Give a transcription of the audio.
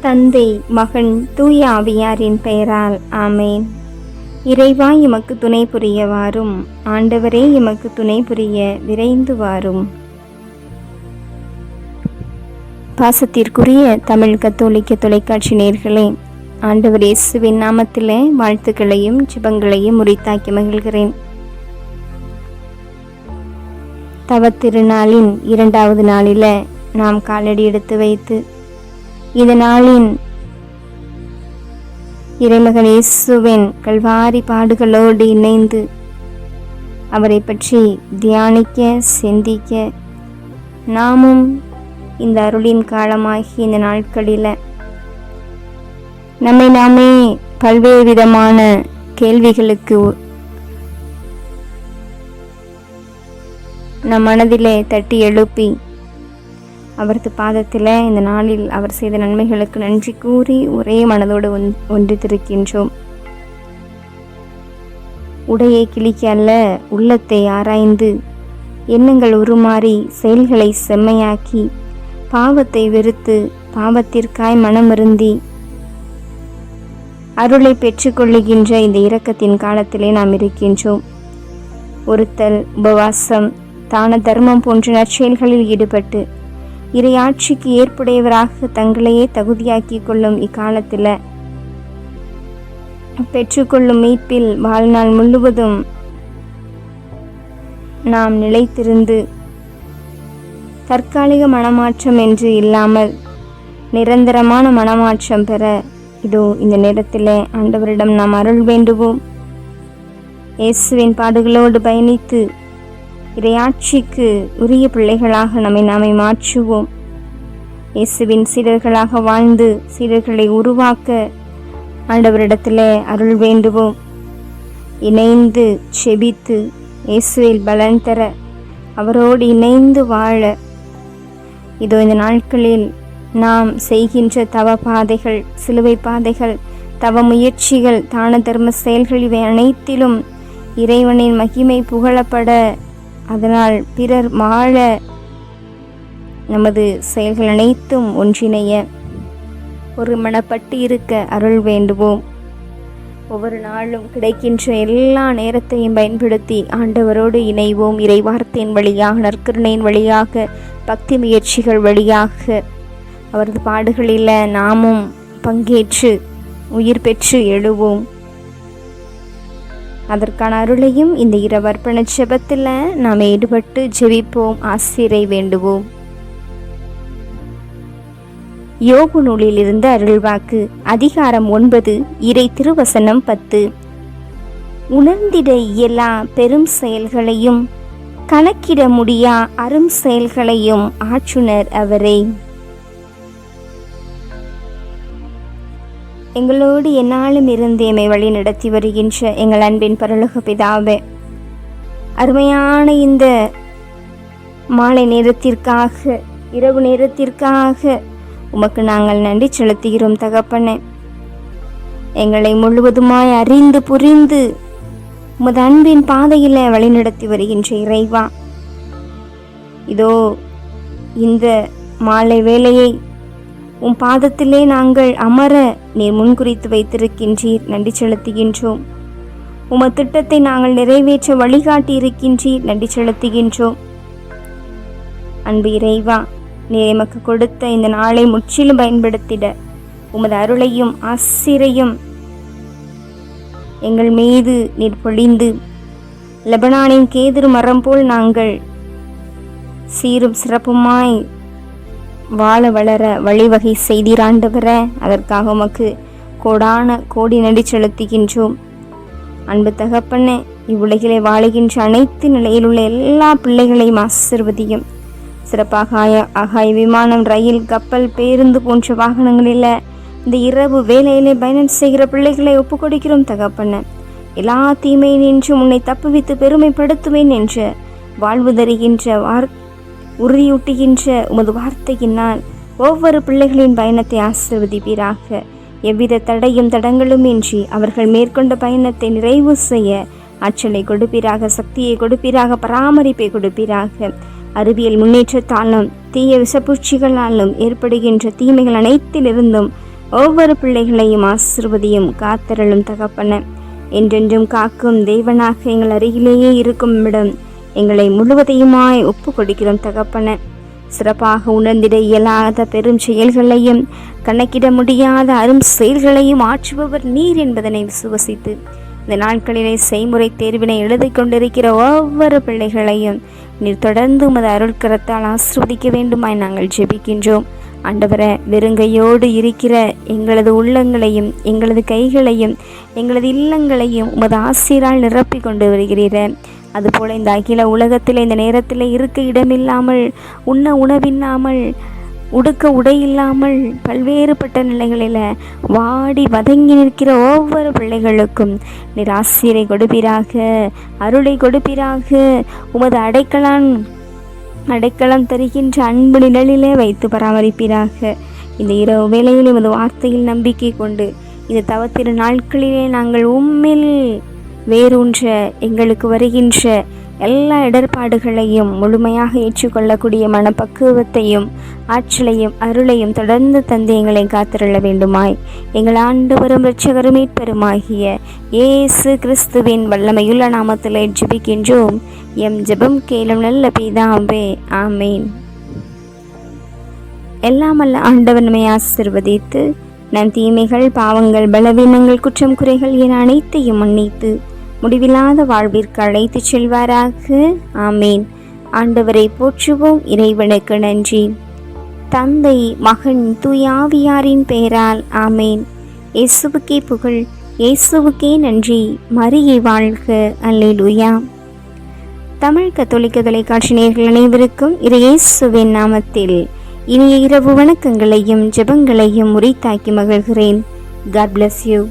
தந்தை மகன் தூய ஆவியாரின் பெயரால் ஆமேன். இறைவா எமக்கு துணை புரிய வாரும் ஆண்டவரே எமக்கு துணை புரிய விரைந்து வாரும் பாசத்திற்குரிய தமிழ் கத்தோலிக்க தொலைக்காட்சி நேர்களே ஆண்டவர் இயேசுவின் நாமத்திலே வாழ்த்துக்களையும் ஜிபங்களையும் உரித்தாக்கி மகிழ்கிறேன். தவத்திருநாளின் இரண்டாவது நாளில் நாம் காலடி எடுத்து வைத்து இந்த நாளின் இறைமகன் இயேசுவின் கல்வாரி பாடுகளோடு இணைந்து அவரை பற்றி தியானிக்க சிந்திக்க நாமும் இந்த அருளின் காலமாகி இந்த நாட்களில் நம்மை நாமே பல்வேறு விதமான கேள்விகளுக்கு நம் மனதிலே தட்டி எழுப்பி அவரது பாதத்தில் இந்த நாளில் அவர் செய்த நன்மைகளுக்கு நன்றி கூறி ஒரே மனதோடு ஒன் ஒன்றித்திருக்கின்றோம். உடையை கிழிக்க அல்ல உள்ளத்தை ஆராய்ந்து எண்ணங்கள் உருமாறி செயல்களை செம்மையாக்கி பாவத்தை வெறுத்து பாவத்திற்காய் மனமருந்தி அருளை பெற்றுக்கொள்ளுகின்ற இந்த இரக்கத்தின் காலத்திலே நாம் இருக்கின்றோம். ஒருத்தல் உபவாசம் தான தர்மம் போன்ற நற்செயல்களில் ஈடுபட்டு இறையாட்சிக்கு ஏற்புடையவராக தங்களையே தகுதியாக்கி கொள்ளும் இக்காலத்தில். பெற்றுக்கொள்ளும் மீட்பில் வாழ்நாள் முழுவதும் நாம் நிலைத்திருந்து தற்காலிக மனமாற்றம் என்று இல்லாமல் நிரந்தரமான மனமாற்றம் பெற இதோ இந்த நேரத்தில் ஆண்டவரிடம் நாம் அருள் வேண்டுவோம். இயேசுவின் பாடுகளோடு பயணித்து இறையாட்சிக்கு உரிய பிள்ளைகளாக நம்மை நாமே மாற்றுவோம். இயேசுவின் சீடர்களாக வாழ்ந்து சீடர்களை உருவாக்க ஆண்டவரிடத்தில் அருள் வேண்டுவோம். இணைந்து செபித்து இயேசுவில் பலன் தர அவரோடு இணைந்து வாழ. இதோ இந்த நாட்களில் நாம் செய்கின்ற தவ பாதைகள் சிலுவை பாதைகள் தவ முயற்சிகள் தான தர்ம செயல்கள் இவை அனைத்திலும் இறைவனின் மகிமை புகழப்பட அதனால் பிறர் மாழ நமது செயல்கள் அனைத்தும் ஒன்றிணைய ஒரு மனப்பட்டு இருக்க அருள் வேண்டுவோம். ஒவ்வொரு நாளும் கிடைக்கின்ற எல்லா நேரத்தையும் பயன்படுத்தி ஆண்டவரோடு இணைவோம். இறைவார்த்தையின் வழியாக நற்கருணையின் வழியாக பக்தி முயற்சிகள் வழியாக. அவரது பாடுகளில் நாமும் பங்கேற்று உயிர் பெற்று எழுவோம். அதற்கான அருளையும் இந்த இரவர்ப்பண ஜெபத்தில் நாம் ஈடுபட்டு ஜெபிப்போம் ஆசிரை வேண்டுவோம். யோகு நூலிலிருந்து அருள்வாக்கு அதிகாரம் ஒன்பது இறை திருவசனம் பத்து. உணர்ந்திட இயலா பெரும் செயல்களையும் கணக்கிட முடியா அரும் செயல்களையும் ஆற்றுனர் அவரே. எங்களோடு என்னாலும் இருந்து எம்மை வழி நடத்தி வருகின்ற எங்கள் அன்பின் பரலோக பிதாவே அருமையான இந்த மாலை நேரத்திற்காக இரவு நேரத்திற்காக உமக்கு நாங்கள் நன்றி செலுத்துகிறோம் தகப்பனே. எங்களை முழுவதுமாய் அறிந்து புரிந்து உமது அன்பின் பாதையில் வழிநடத்தி வருகின்ற இறைவா. இதோ இந்த மாலை வேலையை உம் பாதத்திலே நாங்கள் அமர நீர் முன்குறித்து வைத்திருக்கின்றீர் நன்றி செலுத்துகின்றோம். உமது திட்டத்தை நாங்கள் நிறைவேற்ற வழிகாட்டி இருக்கின்றீர் நன்றி செலுத்துகின்றோம். அன்பு இறைவா நீர் எமக்கு கொடுத்த இந்த நாளை முற்றிலும் பயன்படுத்திட உமது அருளையும் ஆசிரையும் எங்கள் மீது நீர் பொழிந்து லெபனானின் கேதுரு மரம் போல் நாங்கள் சீரும் சிறப்புமாய் வாழ வளர வழிவகை செய்திராண்டவர அதற்காக உமக்கு கோடான கோடி நடி செலுத்துகின்றோம். அன்பு தகப்பனே இவ்வுலகிலே வாழுகின்ற அனைத்து நிலையில் உள்ள எல்லா பிள்ளைகளையும் ஆசிர்வதியும். சிறப்பாக ஆய ஆகாய விமானம் ரயில் கப்பல் பேருந்து போன்ற வாகனங்களில் இந்த இரவு வேலையிலே பயணம் செய்கிற பிள்ளைகளை ஒப்புக்கொடுக்கிறோம் தகப்பன. எல்லா தீமையின் நின்று உன்னை தப்புவித்து பெருமைப்படுத்துவேன் என்று வாழ்வு தருகின்ற வார்த்தை உறுதியூட்டுகின்ற உமது வார்த்தையினால் ஒவ்வொரு பிள்ளைகளின் பயணத்தை ஆசிர்வதிப்பீராக. எவ்வித தடையும் தடங்களும் இன்றி அவர்கள் மேற்கொண்ட பயணத்தை நிறைவு செய்ய ஆற்றலை கொடுப்பீராக சக்தியை கொடுப்பீராக பராமரிப்பை கொடுப்பீராக. அறிவியல் முன்னேற்றத்தாலும் தீய விஷப்பூச்சிகளாலும் ஏற்படுகின்ற தீமைகள் அனைத்திலிருந்தும் ஒவ்வொரு பிள்ளைகளையும் ஆசிர்வதியும் காத்தரலும் தகப்பன. என்றென்றும் காக்கும் தெய்வனாக எங்கள் அருகிலேயே இருக்கும் இடம் எங்களை முழுவதையுமாய் ஒப்பு கொடுக்கிறோம் தகப்பன. சிறப்பாக உணர்ந்திட இயலாத பெரும் செயல்களையும் கணக்கிட முடியாத அரும் செயல்களையும் ஆற்றுபவர் நீர் என்பதனை விசுவசித்து இந்த நாட்களிலே செய்முறை தேர்வினை எழுதி கொண்டிருக்கிற ஒவ்வொரு பிள்ளைகளையும் நீர் தொடர்ந்து உமது அருட்கரத்தால் ஆசிர்வதிக்க வேண்டுமாய் நாங்கள் ஜெபிக்கின்றோம். ஆண்டவர வெறுங்கையோடு இருக்கிற எங்களது உள்ளங்களையும் எங்களது கைகளையும் எங்களது இல்லங்களையும் உமது ஆசிரால் நிரப்பி கொண்டு வருகிறீர். அதுபோல் இந்த அகில உலகத்தில் இந்த நேரத்தில் இருக்க இடமில்லாமல் உண்ண உணவில்லாமல் உடுக்க உடை இல்லாமல் பல்வேறுபட்ட நிலைகளில் வாடி வதங்கி நிற்கிற ஒவ்வொரு பிள்ளைகளுக்கும் நீர் ஆசிரியரை கொடுப்பீராக அருளை கொடுப்பீராக உமது அடைக்கலான் அடைக்கலம் தருகின்ற அன்பு நிழலிலே வைத்து பராமரிப்பீராக. இந்த இரவு வேளையில் உமது வார்த்தையில் நம்பிக்கை கொண்டு இந்த தவத்திரு நாட்களிலே நாங்கள் உம்மில் வேரூன்ற எங்களுக்கு வருகின்ற எல்லா இடர்பாடுகளையும் முழுமையாக ஏற்றுக்கொள்ளக்கூடிய மனப்பக்குவத்தையும் ஆற்றலையும் அருளையும் தொடர்ந்து தந்து எங்களை காத்திருள்ள வேண்டுமாய். எங்கள் ஆண்டவரும் இரட்சகரும் மீட்பெருமாகிய ஏசு கிறிஸ்துவின் வல்லமையுள்ள நாமத்தில் ஜெபிக்கின்றோம். எம் ஜெபம் கேளும் நல்ல பிதாவே ஆமேன். எல்லாமல்ல ஆண்டவர் நம்மை ஆசிர்வதித்து நன் தீமைகள் பாவங்கள் பலவீனங்கள் குற்றம் குறைகள் என அனைத்தையும் மன்னித்து முடிவில்லாத வாழ்விற்கு அழைத்துச் செல்வாராக. ஆமேன். ஆண்டவரை போற்றுவோம் இறைவனுக்கு நன்றி. தந்தை மகன் தூயாவியாரின் பெயரால் ஆமேன். இயேசுவுக்கே புகழ் இயேசுவுக்கே நன்றி. மரியை வாழ்க. அல்லேலூயா. தமிழ் கத்தோலிக்க தொலைக்காட்சி நேர்கள் அனைவருக்கும் இயேசுவின் நாமத்தில் இனிய இரவு வணக்கங்களையும் ஜெபங்களையும் உரித்தாக்கி மகிழ்கிறேன். God bless you